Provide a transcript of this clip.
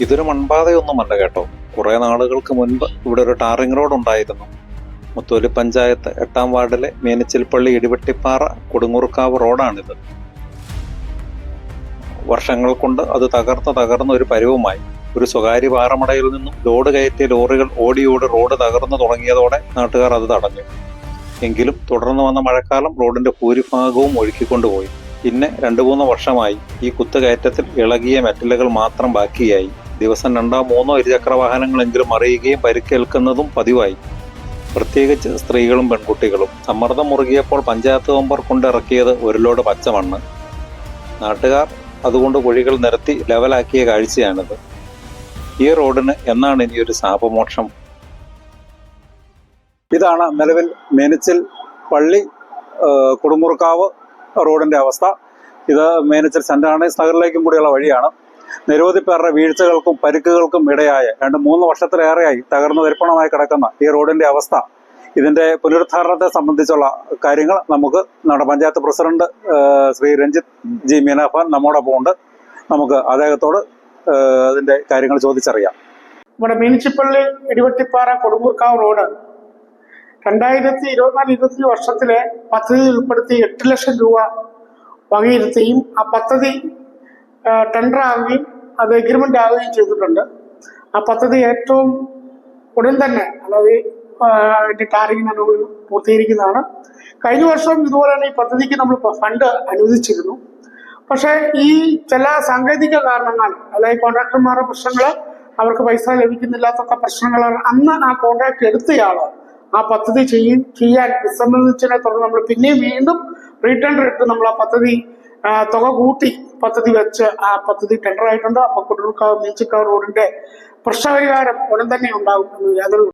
ഇതൊരു മൺപാതയൊന്നുമല്ല കേട്ടോ. കുറെ നാളുകൾക്ക് മുൻപ് ഇവിടെ ഒരു ടാറിംഗ് റോഡ് ഉണ്ടായിരുന്നു. മുത്തോലി പഞ്ചായത്ത് എട്ടാം വാർഡിലെ മീനച്ചിൽപ്പള്ളി ഇടിവെട്ടിപ്പാറ കൊടുങ്ങൂർക്കാവ് റോഡാണിത്. വർഷങ്ങൾ കൊണ്ട് അത് തകർന്ന് തകർന്ന ഒരു പരുവമായി. ഒരു സ്വകാര്യ പാറമടയിൽ നിന്നും ലോഡ് കയറ്റിയ ലോറികൾ ഓടിയോടി റോഡ് തകർന്നു തുടങ്ങിയതോടെ നാട്ടുകാർ അത് തടഞ്ഞു. എങ്കിലും തുടർന്ന് വന്ന മഴക്കാലം റോഡിന്റെ ഭൂരിഭാഗവും ഒഴുക്കിക്കൊണ്ടുപോയി പിന്നെ രണ്ടു മൂന്ന് വർഷമായി ഈ കുത്തുകയറ്റത്തിൽ ഇളകിയ മെറ്റലുകൾ മാത്രം ബാക്കിയായി. ദിവസം രണ്ടോ മൂന്നോ ഇരുചക്ര വാഹനങ്ങളെങ്കിലും മറിയുകയും പരിക്കേൽക്കുന്നതും പതിവായി. പ്രത്യേകിച്ച് സ്ത്രീകളും പെൺകുട്ടികളും. സമ്മർദ്ദം മുറുകിയപ്പോൾ പഞ്ചായത്ത് മെമ്പർ കൊണ്ടിറക്കിയത് ഒരു ലോഡ് പച്ചമണ്ണ്. നാട്ടുകാർ അതുകൊണ്ട് കുഴികൾ നിരത്തി ലെവലാക്കിയ കാഴ്ചയാണിത്. ഈ റോഡിന് എന്നാണ് ഇനി ഒരു ശാപമോക്ഷം? ഇതാണ് നിലവിൽ മേനച്ചിൽ പള്ളി കുടുമുറുക്കാവ് റോഡിന്റെ അവസ്ഥ. ഇത് മേനച്ചിൽ സെന്റ് ആണേസ് നഗറിലേക്കും കൂടിയുള്ള വഴിയാണ്. നിരവധി പേരുടെ വീഴ്ചകൾക്കും പരിക്കുകൾക്കും ഇടയായ രണ്ട് മൂന്ന് വർഷത്തിലേറെയായി തകർന്നു തരിപ്പണമായി കിടക്കുന്ന ഈ റോഡിന്റെ അവസ്ഥ. ഇതിന്റെ പുനരുദ്ധാരണത്തെ സംബന്ധിച്ചുള്ള കാര്യങ്ങൾ നമുക്ക് നമ്മുടെ പഞ്ചായത്ത് പ്രസിഡന്റ് ശ്രീ രഞ്ജിത്ത് ജി മീനാഫാൻ നമ്മോടൊപ്പം ഉണ്ട് നമുക്ക് അദ്ദേഹത്തോട് അതിന്റെ കാര്യങ്ങൾ ചോദിച്ചറിയാം. നമ്മുടെ മീനച്ചിപ്പള്ളി ഇടിവട്ടിപ്പാറ കൊടുങ്ങൂർക്കാവ് റോഡ് രണ്ടായിരത്തി ഇരുപത്തിനാല് ഇരുപത്തി വർഷത്തിലെ പദ്ധതി ഉൾപ്പെടുത്തി എട്ട് ലക്ഷം രൂപ വകയിരുത്തുകയും ആ പദ്ധതി ടെൻഡർ ആവുകയും അത് എഗ്രിമെന്റ് ആവുകയും ചെയ്തിട്ടുണ്ട്. ആ പദ്ധതി ഏറ്റവും ഉടൻ തന്നെ അതായത് അതിന്റെ ടാറിംഗ് നടപടി പൂർത്തീകരിക്കുന്നതാണ്. കഴിഞ്ഞ വർഷം ഇതുപോലെ തന്നെ ഈ പദ്ധതിക്ക് നമ്മൾ ഫണ്ട് അനുവദിച്ചിരുന്നു. പക്ഷേ ഈ ചില സാങ്കേതിക കാരണങ്ങൾ അതായത് കോൺട്രാക്ടർമാരുടെ പ്രശ്നങ്ങൾ അവർക്ക് പൈസ ലഭിക്കുന്നില്ലാത്ത പ്രശ്നങ്ങൾ അന്ന് ആ കോൺട്രാക്ട് എടുത്തയാൾ ആ പദ്ധതി ചെയ്യ ചെയ്യാൻ വിസമ്മതിച്ചതിനെ തുടർന്ന് നമ്മൾ പിന്നെയും വീണ്ടും റീടെൻഡർ ഇട്ട് നമ്മൾ ആ പദ്ധതി തുക കൂട്ടി പദ്ധതി വെച്ച് ആ പദ്ധതി ടെൻഡർ ആയിട്ടുണ്ട്. അപ്പൊ കുടൂർക്കാവ് മീച്ചക്കാവ് റോഡിന്റെ പ്രശ്നപരിഹാരം ഉടൻ തന്നെ ഉണ്ടാകും യാതൊരു